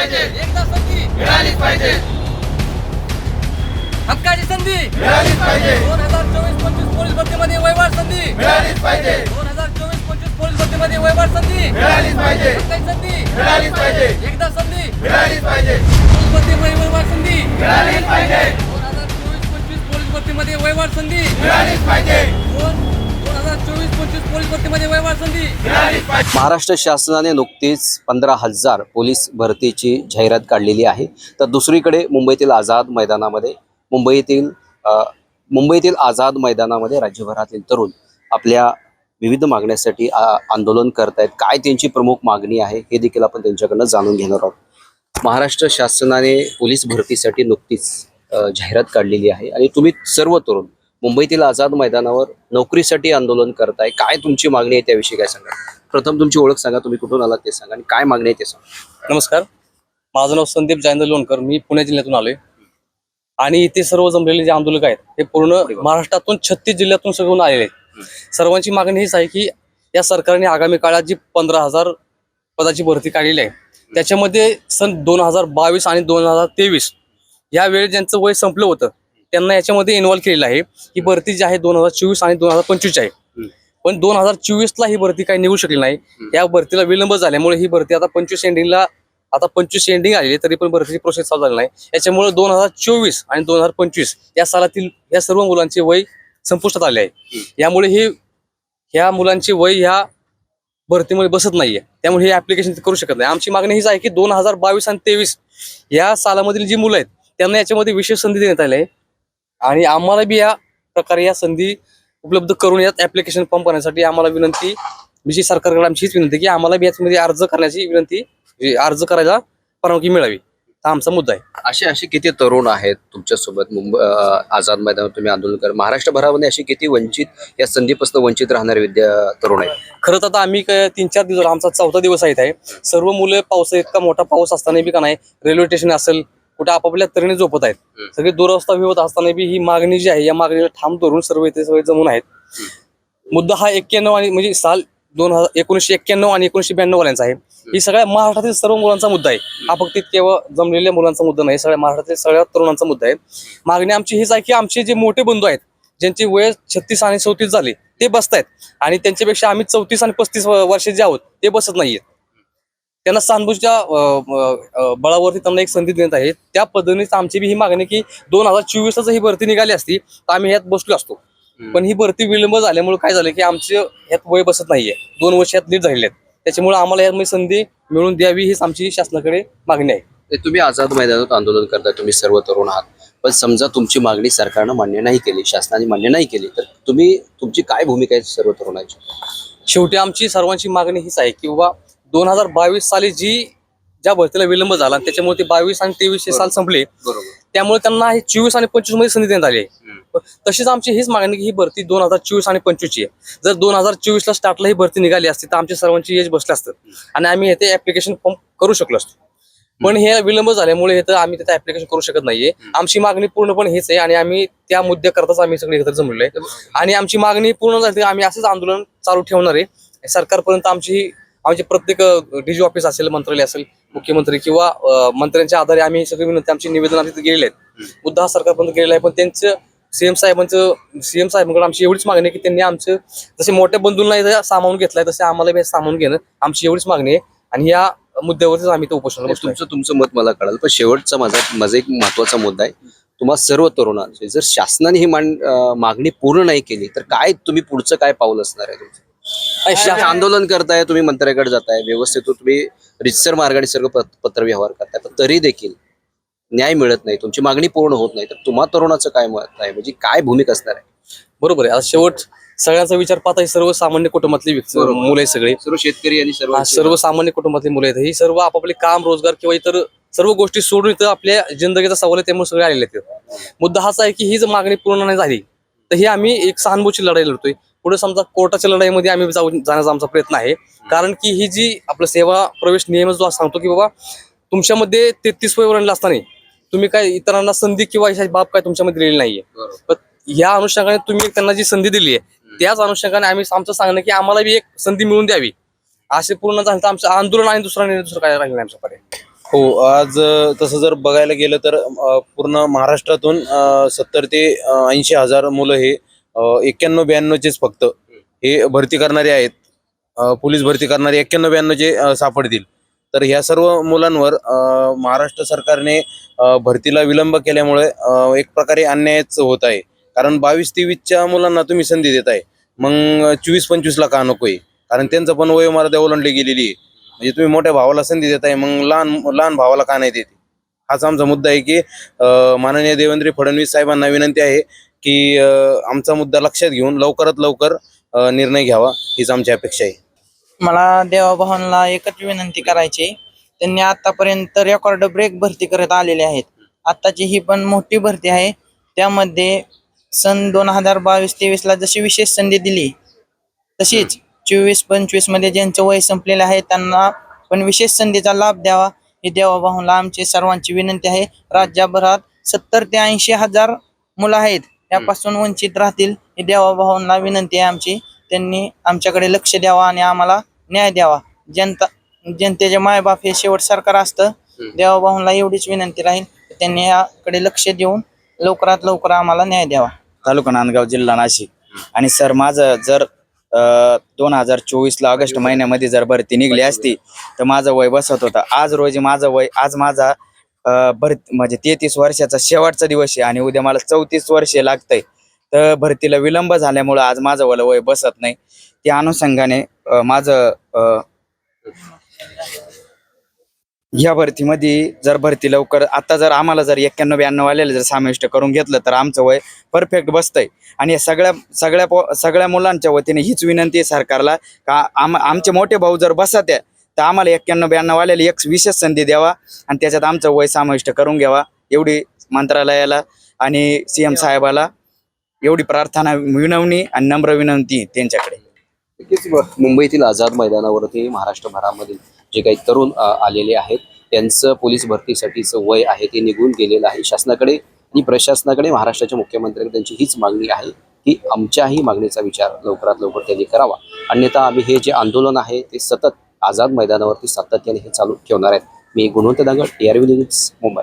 पाहिजे. एकदा संधी मिळालीच पाहिजे. हक्काची संधी मिळालीच पाहिजे. दोन हजार चोवीस पंचवीस पोलीस भरतीमध्ये वैवाट संधी. मिळालीच पाहिजे. दोन हजार चोवीस पंचवीस पोलीस भरतीमध्ये वैवाट संधी. मिळालीच पाहिजे. हक्काची संधी मिळालीच पाहिजे. एकदा संधी. मिळालीच पाहिजे. पोलीस भरतीमध्ये वैवाट संधी. मिळालीच पाहिजे. दोन हजार चोवीस पंचवीस पोलीस भरतीमध्ये वैवाट संधी. मिळालीच पाहिजे. दोन पंचवीस पोलीस भरतीमध्ये व्यवहार संधी महाराष्ट्र शासनाने नुकतीच पंधरा हजार पोलीस भरतीची जाहिरात काढलेली आहे. तर दुसरीकडे मुंबईतील आझाद मैदानामध्ये मुंबईतील मुंबईतील आझाद मैदानामध्ये राज्यभरातील तरुण आपल्या विविध मागण्यासाठी आंदोलन करत आहेत काय त्यांची प्रमुख मागणी आहे हे देखील आपण त्यांच्याकडनं जाणून घेणार आहोत. महाराष्ट्र शासनाने पोलीस भरतीसाठी नुकतीच जाहिरात काढलेली आहे. आणि तुम्ही सर्व तरुण मुंबईतील आझाद मैदानावर नोकरीसाठी आंदोलन करताय. काय तुमची मागणी आहे त्याविषयी काय सांगा? प्रथम तुमची ओळख सांगा तुम्ही कुठून आलात ते सांगा आणि काय मागणी आहे ते सांगा. नमस्कार. माझं नाव संदीप जायंद्र लोणकर मी पुणे जिल्ह्यातून आलोय. आणि इथे सर्व जमलेले जे आंदोलक आहेत हे पूर्ण महाराष्ट्रातून छत्तीस जिल्ह्यातून सगळून आलेले आहेत. सर्वांची मागणी हीच आहे की या सरकारने आगामी काळात जी पंधरा हजार पदाची भरती काढलेली आहे त्याच्यामध्ये सन दोन हजार बावीस आणि दोन हजार तेवीस या वेळी ज्यांचं वय संपलं होतं त्यांना याच्यामध्ये इन्व्हॉल्व केलेलं आहे. ही भरती जी आहे दोन हजार चोवीस आणि दोन हजार पंचवीस आहे. पण दोन हजार चोवीस ला ही भरती काही निघू शकली नाही. या भरतीला विलंब झाल्यामुळे ही भरती आता पंचवीस एंडिंगला आता पंचवीस एंडिंग आलेली तरी पण भरतीची प्रोसेस चालू झाली नाही. याच्यामुळे दोन हजार चोवीस आणि दोन हजार पंचवीस या सालातील या सर्व मुलांचे वय संपुष्टात आले आहे. यामुळे हे ह्या मुलांचे वय ह्या भरतीमध्ये बसत नाहीये. त्यामुळे हे ऍप्लिकेशन करू शकत नाही. आमची मागणी हीच आहे की दोन हजार बावीस आणि तेवीस या सालामधील जी मुलं आहेत त्यांना याच्यामध्ये विशेष संधी देण्यात आली आहे. आणि आम्हाला बी या प्रकारे या संधी उपलब्ध करून यात ऍप्लिकेशन फॉर्म करण्यासाठी आम्हाला विनंती विशेष सरकारकडे आमची हीच विनंती आहे की आम्हाला बी याच्यामध्ये अर्ज करण्याची विनंती अर्ज करायला परवानगी मिळावी. हा आमचा मुद्दा आहे. असे असे किती तरुण आहेत तुमच्यासोबत? मुंबई आझाद मैदानावर तुम्ही आंदोलन कर महाराष्ट्रभरामध्ये असे किती वंचित या संधीपासून वंचित राहणारे विद्या तरुण आहेत? खरं तर आता आम्ही काय तीन चार दिवस आमचा चौथा दिवस आहे इथे. आहे सर्व मुलं पाऊस इतका मोठा पाऊस असताना बी का नाही रेल्वे स्टेशन असेल कुठे आपापल्या तऱ्हेने झोपत आहेत. सगळे दुरवस्था होत असताना बी ही मागणी जी आहे या मागणीला ठाम धरून सर्व इथे सगळे जमून आहेत. मुद्दा हा एक्क्याण्णव आणि म्हणजे साल दोन हजार एकोणीसशे एक्क्याण्णव आणि एकोणीसशे ब्याण्णव वाल्यांचा आहे ही सगळ्या महाराष्ट्रातील सर्व मुलांचा मुद्दा आहे. हा फक्त केवळ जमलेल्या मुलांचा मुद्दा नाही सगळ्या महाराष्ट्रातील सगळ्या तरुणांचा मुद्दा आहे. मागणी आमची हीच आहे की आमचे जे मोठे बंधू आहेत ज्यांची वय छत्तीस आणि चौतीस झाली ते बसतायत. आणि त्यांच्यापेक्षा आम्ही चौतीस आणि पस्तीस वर्षे जे आहोत ते बसत नाहीयेत. त्यांना अं, बळावरती त्यांना एक संधी देण्यात आहे त्या पद्धतीने आमची बी ही मागणी की दोन हजार चोवीसला जर ही भरती निघाली असती तर आम्ही ह्यात बसलो असतो. पण ही भरती विलंब झाल्यामुळे काय झालं की आमचे ह्यात वय बसत नाहीये. दोन वर्ष ह्यात लीड झालेले आहेत. त्याच्यामुळे आम्हाला यामध्ये संधी मिळून द्यावी हीच आमची शासनाकडे मागणी आहे. तुम्ही आझाद मैदानात आंदोलन करताय तुम्ही सर्व तरुण आहात. पण समजा तुमची मागणी सरकारनं मान्य नाही केली शासनाने मान्य नाही केली तर तुम्ही तुमची काय भूमिका आहे सर्व तरुणांची? शेवटी आमची सर्वांची मागणी हीच आहे की बाबा दोन हजार बावीस साली जी ज्या भरतीला विलंब झाला त्याच्यामुळे ते बावीस आणि तेवीस हे साल संपले. त्यामुळे त्यांना हे चोवीस आणि पंचवीसमध्ये संधी देण्यात आली. आहे तशीच आमची हीच मागणी की ही भरती दोन हजार चोवीस आणि पंचवीस ची आहे. जर दोन हजार चोवीस ला स्टार्टला ही भरती निघाली असती तर आमच्या सर्वांची एज बसलं असतं. आणि आम्ही येथे ऍप्लिकेशन फॉर्म करू शकलो असतो. पण हे विलंब झाल्यामुळे हे तर आम्ही तिथे ऍप्लिकेशन करू शकत नाहीये. आमची मागणी पूर्णपणे हेच आहे आणि आम्ही त्या मुद्द्याकरताच आम्ही सगळे एकत्र जमलेलो आहे. आणि आमची मागणी पूर्ण झाली आम्ही असंच आंदोलन चालू ठेवणार आहे. सरकारपर्यंत आमची आमचे प्रत्येक डीजी ऑफिस असेल मंत्रालय असेल मुख्यमंत्री किंवा मंत्र्यांच्या आधारे आम्ही सगळी विनंती आमची निवेदन आम्ही तिथे गेलेले आहेत. मुद्दा हा सरकारपर्यंत गेलेला आहे पण त्यांचं सीएम साहेबांचं सीएम साहेबांकडे आमची एवढीच मागणी आहे की त्यांनी आमचं जसे मोठ्या बंधूंना सामावून घेतलाय तसे आम्हाला बी सामावून घेणं आमची एवढीच मागणी आहे. आणि या मुद्द्यावरच आम्ही तो उपोषण तुमचं तुमचं मत मला कळालं पण शेवटचा माझा माझा एक महत्त्वाचा मुद्दा आहे. तुम्हा सर्व तरुणांचे जर शासनाने ही मागणी पूर्ण नाही केली तर काय तुम्ही पुढचं काय पाऊल असणार आहे तुमचं? आंदोलन करताय तुम्ही मंत्र्याकडे जाताय व्यवस्थित तुम्ही रितसर मार्गाने सर्व पत- पत्रव्यवहार करताय पण तरी देखील न्याय मिळत नाही. तुमची मागणी पूर्ण होत नाही. तर तुम्हा तरुणाचं काय मत आहे? म्हणजे काय भूमिका असणार आहे? बरोबर आहे. आता शेवट सगळ्यांचा विचार पाहता ही सर्वसामान्य कुटुंबातली. मुलं आहेत सगळे. सर्व शेतकरी आणि सर्व सर्वसामान्य कुटुंबातली मुलं आहेत. ही सर्व आपापले काम रोजगार किंवा इतर सर्व गोष्टी सोडून इथं आपल्या जिंदगीचा सवाल आहे त्यामुळे सगळे आलेले आहेत. मुद्दा हाच आहे की ही जर मागणी पूर्ण नाही झाली तर ही आम्ही एक सहानुभूची लढाई लढतोय. पुढे समजा कोर्टाच्या लढाईमध्ये आम्ही जाऊन जाण्याचा आमचा प्रयत्न आहे. कारण की ही जी आपला सेवा प्रवेश नियम जो सांगतो की बाबा तुमच्यामध्ये तेहतीस वय ओलांडलं असताना तुम्ही काय इतरांना संधी किंवा बाब काय तुमच्यामध्ये दिलेली नाहीये. ह्या अनुषंगाने तुम्ही त्यांना जी संधी दिली आहे त्याच अनुषंगाने आम्ही आमचं सांगणं की आम्हाला बी एक संधी मिळून द्यावी. असे पूर्ण झालं तर आमचं आंदोलन आणि दुसरा निर्णय दुसरं काय राहिलं नाही आमच्या पर्यंत हो आज तसं जर बघायला गेलं तर पूर्ण महाराष्ट्रातून सत्तर ते ऐंशी हजार मुलं हे एक्क्याण्णव ब्याण्णवचेच फक्त. हे भरती करणारे आहेत. पोलीस भरती करणारे एक्क्याण्णव ब्याण्णवचे सापडतील तर ह्या सर्व मुलांवर महाराष्ट्र सरकारने भरतीला विलंब केल्यामुळे एक प्रकारे अन्यायच होत आहे. कारण बावीस तेवीसच्या मुलांना तुम्ही संधी देत आहे मग चोवीस पंचवीसला का नकोय. कारण त्यांचं पण वयोमर्यादा ओलांडली गेलेली आहे. म्हणजे तुम्ही मोठ्या भावाला संधी देताय मग लहान लहान भावाला का नाही देते? हाच आमचा मुद्दा आहे की माननीय देवेंद्र फडणवीस साहेबांना विनंती आहे की आमचा मुद्दा लक्षात घेऊन लवकरात लवकर निर्णय घ्यावा हीच आमची अपेक्षा आहे. मला देवाभावांना एकच विनंती करायची त्यांनी आतापर्यंत रेकॉर्ड ब्रेक भरती करत आलेले आहेत. आत्ताची ही पण मोठी भरती आहे. त्यामध्ये सन दोन हजार बावीस तेवीसला जशी विशेष संधी दिली तशीच चोवीस पंचवीसमध्ये ज्यांचं वय संपलेलं आहे त्यांना पण विशेष संधीचा लाभ द्यावा ही देवाभाऊला आमची सर्वांची विनंती आहे. राज्यभरात सत्तर ते ऐंशी हजार मुलं आहेत. त्यापासून वंचित राहतील. ही देवाभाऊंना विनंती आहे आमची. त्यांनी आमच्याकडे लक्ष द्यावा आणि आम्हाला न्याय द्यावा. जनता जनतेचे मायबाप हे शेवट सरकार असतं. देवाभाऊंना एवढीच विनंती राहील. त्यांनी याकडे लक्ष देऊन लवकरात लवकर आम्हाला न्याय द्यावा. तालुका नांदगाव जिल्हा नाशिक. आणि सर माझं जर दोन हजार चोवीसला ऑगस्ट महिन्यामध्ये जर भरती निघली असती तर माझं वय बसत होतं. आज रोजी माझं वय आज माझा भरती म्हणजे तेहतीस वर्षाचा शेवटचा दिवस आहे आणि उद्या मला चौतीस वर्षे लागतंय. तर भरतीला विलंब झाल्यामुळं आज माझं वय वय बसत नाही. त्या अनुषंगाने माझं या भरतीमध्ये जर भरती लवकर आता जर आम्हाला जर एक्क्याण्णव ब्याण्णव आलेलं जर समाविष्ट करून घेतलं तर आमचं वय परफेक्ट बसतंय. आणि सगळ्या सगळ्या सगळ्या मुलांच्या वतीने हीच विनंती आहे सरकारला का आम आमचे मोठे भाऊ जर बसत आहे तर आम्हाला एक्क्याण्णव ब्याण्णव आलेली एक विशेष संधी द्यावा आणि त्याच्यात आमचं वय समाविष्ट करून घ्यावा एवढी मंत्रालयाला आणि सी एम साहेबाला एवढी प्रार्थना विनवणी आणि नम्र विनंती त्यांच्याकडे. मुंबईतील आझाद मैदानावरती महाराष्ट्रभरामधील जे काही तरुण आलेले आहेत त्यांचं पोलीस भरतीसाठीचं वय आहे ते निघून गेलेलं आहे. शासनाकडे आणि प्रशासनाकडे महाराष्ट्राच्या मुख्यमंत्र्यांकडे त्यांची हीच मागणी आहे की आमच्याही मागणीचा विचार लवकरात लवकर त्यांनी करावा. अन्यथा आम्ही हे जे आंदोलन आहे ते सतत आझाद मैदानावरती सातत्याने हे चालू ठेवणार आहेत. मी गुणवंत दांगड एआरव्ही न्यूज मुंबई.